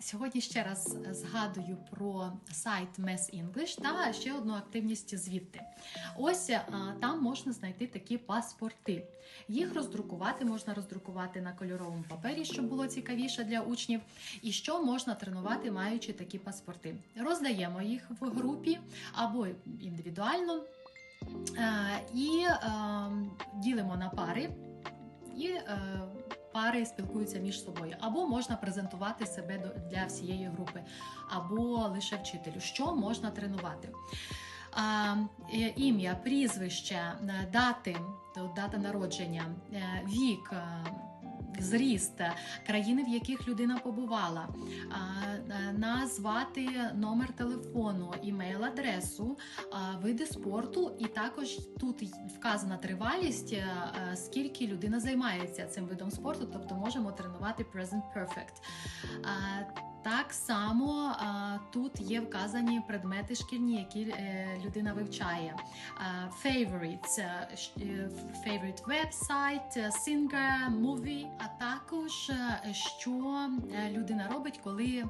Сьогодні ще раз згадую про сайт Mess English та ще одну активність звідти. Ось е, там можна знайти такі паспорти. Їх роздрукувати можна роздрукувати на кольоровому папері, щоб було цікавіше для учнів. І що можна тренувати, маючи такі паспорти. Роздаємо їх в групі або індивідуально е, і е, ділимо на пари. І е, пари спілкуються між собою, або можна презентувати себе для всієї групи, або лише вчителю. Що можна тренувати? Е, ім'я, прізвище, е, дати, дата народження, е, вік. Зріст, е, країни, в яких людина побувала, е, назвати номер телефону, імейл-адресу, види спорту, і також тут вказана тривалість, е, скільки людина займається цим видом спорту, тобто можемо тренувати present perfect. Так само тут є вказані предмети шкільні, які е, людина вивчає. Favorites, е, е, favorite website, singer, movie, а також що людина робить, коли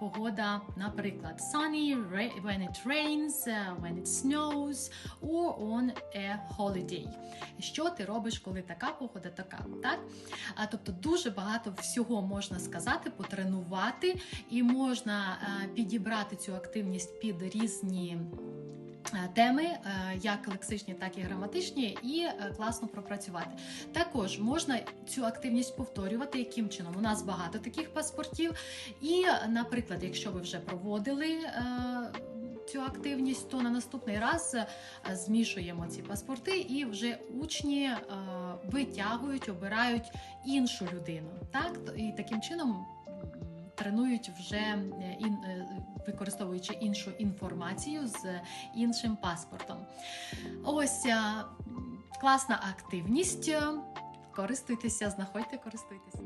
погода, наприклад, sunny, when it rains, е, when it snows, or on a holiday. Що ти робиш, коли така погода, така, так? А, тобто дуже багато всього можна сказати, потренувати, і можна е, підібрати цю активність під різні. Е, Теми, е, як лексичні, так і граматичні, і е, класно пропрацювати. Також можна цю активність повторювати, яким чином. У нас багато таких паспортів. І, наприклад, якщо ви вже проводили цю активність, то на наступний раз змішуємо ці паспорти, і вже учні витягують, обирають іншу людину. Так і таким чином тренують вже е, ін, е, використовуючи іншу інформацію з іншим паспортом. Ось е, класна активність. Користуйтеся, знаходьте, користуйтеся.